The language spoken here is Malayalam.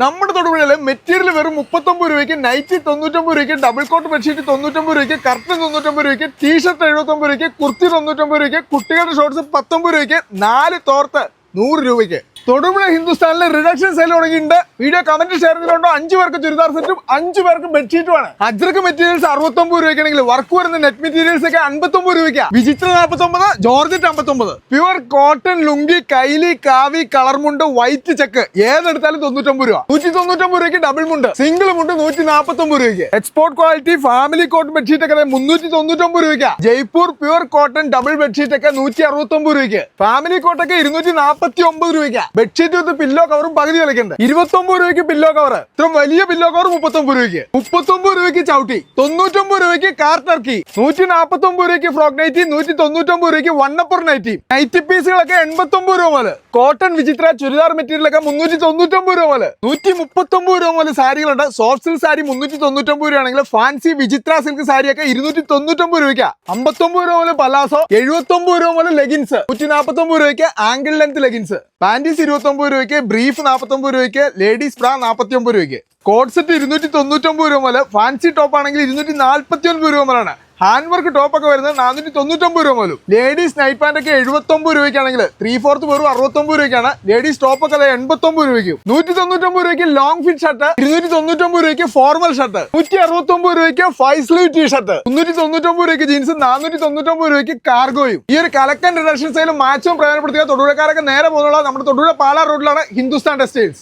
നമ്മുടെ തൊടുപുഴയിൽ മെറ്റീരിയൽ വെറും മുപ്പത്തൊമ്പത് രൂപയ്ക്ക് നൈറ്റി തൊണ്ണൂറ്റൊമ്പത് രൂപയ്ക്ക് ഡബിൾ കോട്ട് ബെഡ്ഷീറ്റ് തൊണ്ണൂറ്റൊമ്പത് രൂപയ്ക്ക് കർട്ടൻ തൊണ്ണൂറ്റൊമ്പത് രൂപയ്ക്ക് ടീഷർട്ട് എഴുപത്തൊമ്പത് രൂപയ്ക്ക് കുർത്തി തൊണ്ണൂറ്റൊമ്പത് രൂപയ്ക്ക് കുട്ടികളുടെ ഷോർട്സ് പത്തൊമ്പത് രൂപയ്ക്ക് നാല് തോർത്ത് നൂറ് രൂപയ്ക്ക്. തൊടുപുഴ ഹിന്ദുസ്ഥാനിലെ റിഡക്ഷൻ സെയിൽ തുടങ്ങിയിട്ടുണ്ട്. വീഡിയോ കമന്റ് ഷെയർ ചെയ്തിട്ടുണ്ടോ? അഞ്ചു പേർക്ക് ചുരിദാർ സെറ്റും അഞ്ചു പേർക്ക് ബെഡ്ഷീറ്റുമാണ് അജ്രക്ക് മെറ്റീരിയൽസ് അറുപത്തൊമ്പത് രൂപയ്ക്കാണെങ്കിൽ വർക്ക് വരുന്ന നെറ്റ് മെറ്റീരിയൽസ് ഒക്കെ അൻപത്തൊമ്പത് രൂപയ്ക്ക്. വിചിത്ര നാൽപ്പത്തൊമ്പത് ജോർജറ്റ് അമ്പത്തൊമ്പത് പ്യുവർ കോട്ടൺ ലുങ്കി കൈലി കാവി കളർ മുണ്ട് വൈറ്റ് ചെക്ക് ഏതെടുത്താലും തൊണ്ണൂറ്റൊമ്പത് രൂപ. നൂറ്റി തൊണ്ണൂറ്റൊമ്പത് രൂപയ്ക്ക് ഡബിൾ മുണ്ട്. സിംഗിൾ മുണ്ട് നൂറ്റി നാൽപ്പത്തൊമ്പത് രൂപയ്ക്ക് export quality family cot bedsheet ഒക്കെ മുന്നൂറ്റി തൊണ്ണൂറ്റൊമ്പത് രൂപയ്ക്ക്. Jaipur pure cotton double bedsheet ഒക്കെ നൂറ്റി അറുപത്തൊമ്പത് രൂപയ്ക്ക്. ഫാമിലി കോട്ടൊക്കെ ഇരുന്നൂറ്റി നാൽപ്പത്തി ഒമ്പത് രൂപയ്ക്ക്. ബെഡ്ഷീറ്റ് വിത്ത് പില്ലോ കവറും പകുതി വിലക്കുണ്ട്. ഇരുപത്തൊമ്പത് രൂപയ്ക്ക് പില്ലോ കവർ ഇത്ര വലിയ പില്ലോ കവർ മുപ്പത്തൊമ്പത് രൂപയ്ക്ക്. മുപ്പത്തൊമ്പത് രൂപയ്ക്ക് ചവിട്ടി. തൊണ്ണൂറ്റൊമ്പത് രൂപയ്ക്ക് കാർ ടർക്കി നൂറ്റി നാൽപ്പത്തൊമ്പത് രൂപയ്ക്ക് ഫ്രോക്ക് നൈറ്റി നൂറ്റി തൊണ്ണൂറ്റൊമ്പത് രൂപയ്ക്ക് വണ്ണപ്പുർ നൈറ്റി നൈറ്റി പീസുകളൊക്കെ എൺപത്തൊമ്പത് രൂപ മുതൽ കോട്ടൺ വിചിത്ര ചുരിദാർ മെറ്റീരിയൽ ഒക്കെ മുന്നൂറ്റി തൊണ്ണൂറ്റൊമ്പത് രൂപ മുതൽ നൂറ്റി മുപ്പത്തൊമ്പത് രൂപ മുതൽ സാരികളുണ്ട്. സോഫ്റ്റ് സിൽക്ക് സാരി മുന്നൂറ്റി തൊണ്ണൂറ്റൊമ്പത് രൂപയാണെങ്കിൽ ഫാൻസി വിചിത്ര സിൽക്ക് സാരി ഒക്കെ ഇരുന്നൂറ്റി തൊണ്ണൂറ്റൊമ്പത് രൂപയ്ക്ക്. അമ്പത്തൊമ്പത് രൂപ മുതൽ പലാസോ എഴുപത്തൊമ്പത് രൂപ മുതൽ ലെഗിൻസ് നൂറ്റി നാൽപ്പത്തൊമ്പത് രൂപയ്ക്ക് ആംഗിൾ ലെങ്ത് ലെഗിൻസ് പാന്റീസ് ഇരുപത്തൊമ്പത് രൂപയ്ക്ക് ബ്രീഫ് നാൽപ്പത്തൊമ്പത് രൂപയ്ക്ക് ലേഡീസ് ബ്രാ നാൽപ്പത്തി ഒമ്പത് രൂപയ്ക്ക്. കോഡ് സെറ്റ് ഇരുന്നൂറ്റി തൊണ്ണൂറ്റൊമ്പത് രൂപ മുതൽ ഫാൻസി ടോപ്പ് ആണെങ്കിൽ ഇരുന്നൂറ്റി നാൽപ്പത്തി ഒൻപത് രൂപ മുതലാണ്. ഹാൻഡ് വർക്ക് ടോപ്പ് ഒക്കെ വരുന്നത് നാനൂറ്റി തൊണ്ണൂറ്റൊമ്പത് രൂപ മുതലും ലേഡീസ് നൈറ്റ് പാന്റ് ഒക്കെ എഴുപത്തൊമ്പത് രൂപയ്ക്കാണെങ്കിൽ ത്രീ ഫോർത്ത് വെറും അറുപത്തൊമ്പത് രൂപയ്ക്കാണ്. ലേഡീസ് ടോപ്പ് ഒക്കെ അതായത് എൺപത്തൊമ്പത് രൂപയ്ക്കും. നൂറ്റി തൊണ്ണൂറ്റൊമ്പത് രൂപയ്ക്ക് ലോങ് ഫിറ്റ് ഷർട്ട് ഇരുന്നൂറ്റി തൊണ്ണൂറ്റൊമ്പത് രൂപയ്ക്ക് ഫോർമൽ ഷർട്ട് നൂറ്റി അറുപത്തൊമ്പത് രൂപയ്ക്ക് ഫൈവ് സ്ലീവ് ടീ ഷർട്ട് മുന്നൂറ്റി തൊണ്ണൂറ്റൊമ്പത് രൂപയ്ക്ക് ജീൻസ് നാനൂറ്റി തൊണ്ണൂറ്റൊമ്പത് രൂപയ്ക്ക് കാർഗോയും ഈ ഒരു കലക്കൻ റിഡക്ഷൻ സൈലും മാച്ചും പ്രയോജനപ്പെടുത്തിയ തൊടുപുഴക്കാരൊക്കെ നേരെ പോകുന്നുള്ള നമ്മുടെ തൊടുപുഴ പാലാ റോഡിലാണ് ഹിന്ദുസ്ഥാൻ ടെക്സ്റ്റൈൽസ്